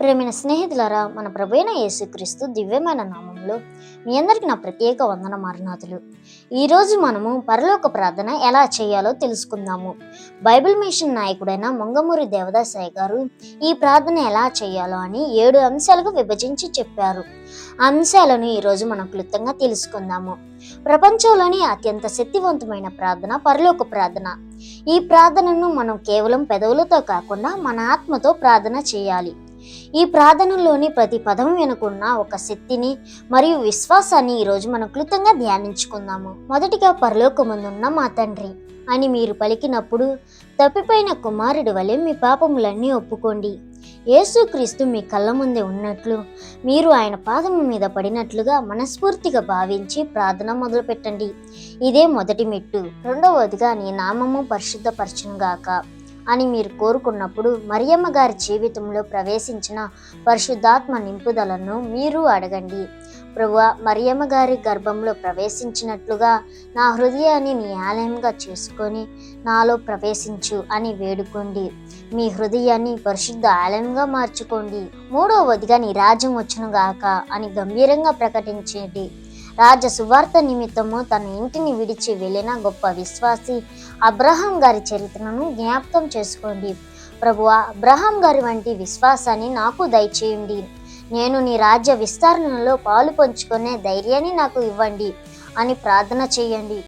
ప్రేమైన స్నేహితులారా మన ప్రభైన యేసుక్రీస్తు దివ్యమైన నామంలో మీ అందరికి నా ప్రత్యేక వందన మరణాతులు ఈరోజు మనము పరలోక ప్రార్థన ఎలా చేయాలో తెలుసుకుందాము. బైబిల్ మిషన్ నాయకుడైన మొంగమూరి దేవదాసాయి గారు ఈ ప్రార్థన ఎలా చేయాలో అని ఏడు అంశాలుగా విభజించి చెప్పారు. ఆ అంశాలను ఈరోజు మనం క్లుప్తంగా తెలుసుకుందాము. ప్రపంచంలోని అత్యంత శక్తివంతమైన ప్రార్థన పరలోక ప్రార్థన. ఈ ప్రార్థనను మనం కేవలం పెదవులతో కాకుండా మన ఆత్మతో ప్రార్థన చేయాలి. ఈ ప్రార్థనలోని ప్రతి పదం వెనుకున్న ఒక శక్తిని మరియు విశ్వాసాన్ని ఈరోజు మనం క్లుప్తంగా ధ్యానించుకుందాము. మొదటిగా పరలోకముందున్న మా తండ్రి అని మీరు పలికినప్పుడు తప్పిపోయిన కుమారుడి వలె మీ పాపములన్నీ ఒప్పుకోండి. యేసుక్రీస్తు మీ కళ్ళ ముందే ఉన్నట్లు మీరు ఆయన పాదము మీద పడినట్లుగా మనస్ఫూర్తిగా భావించి ప్రార్థన మొదలుపెట్టండి. ఇదే మొదటి మెట్టు. రెండవదిగా నీ నామము పరిశుద్ధపరచునుగాక. అని మీరు కోరుకున్నప్పుడు మరియమ్మ గారి జీవితంలో ప్రవేశించిన పరిశుద్ధాత్మ నింపుదలను మీరు అడగండి. ప్రభు మరియమ్మ గారి గర్భంలో ప్రవేశించినట్లుగా నా హృదయాన్ని నీ ఆలయంగా చేసుకొని నాలో ప్రవేశించు అని వేడుకోండి. మీ హృదయాన్ని పరిశుద్ధ ఆలయంగా మార్చుకోండి. మూడవదిగా నీ రాజ్యం వచ్చునుగాక అని గంభీరంగా ప్రకటించేది రాజ సువార్త నిమిత్తము తన ఇంటిని విడిచి వెళ్ళిన గొప్ప విశ్వాసి అబ్రహాం గారి చరిత్రను జ్ఞాపకం చేసుకోండి. ప్రభువా అబ్రహాం గారి వంటి విశ్వాసాన్ని నాకు దయచేయండి. నేను నీ రాజ్య విస్తరణలో పాలు పంచుకునే ధైర్యాన్ని నాకు ఇవ్వండి అని ప్రార్థన చేయండి.